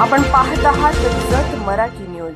आपण पाहत आहात जत मराठी न्यूज.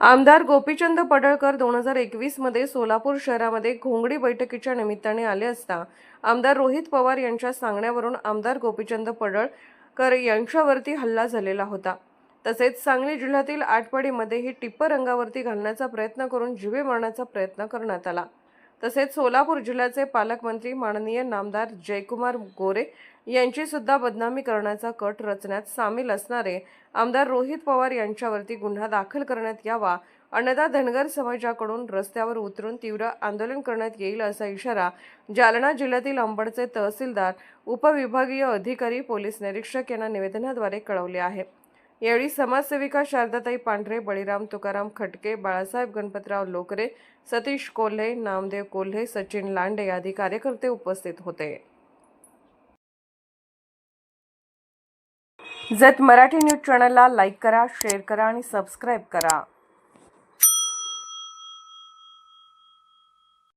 आमदार गोपीचंद पडळकर दोन हजार एकवीसमध्ये सोलापूर शहरामध्ये घोंगडी बैठकीच्या निमित्ताने आले असता आमदार रोहित पवार यांच्या सांगण्यावरून आमदार गोपीचंद पडळकर यांच्यावरती हल्ला झालेला होता. तसेच सांगली जिल्ह्यातील आटपाडीमध्येही टिप्पर रंगावरती घालण्याचा प्रयत्न करून जिवे मारण्याचा प्रयत्न करण्यात आला. तसेच सोलापूर जिल्ह्याचे पालकमंत्री माननीय नामदार जयकुमार गोरे यांची सुद्धा बदनामी करण्याचा कट रचण्यात सामील असणारे आमदार रोहित पवार यांच्यावरती गुन्हा दाखल करण्यात यावा अन्यथा धनगर समाजाकडून रस्त्यावर उतरून तीव्र आंदोलन करण्यात येईल असा इशारा जालना जिल्ह्यातील अंबडचे तहसीलदार उपविभागीय अधिकारी पोलीस निरीक्षक यांना निवेदनाद्वारे कळवले आहे. यावेळी समाजसेविका शारदाताई पांढरे बळीराम तुकाराम खटके बाळासाहेब गणपतराव लोकरे सतीश कोल्हे नामदेव कोल्हे सचिन लांडे आदी कार्यकर्ते उपस्थित होते. जत मराठी न्यूज चॅनलला लाईक करा शेअर करा आणि सबस्क्राईब करा.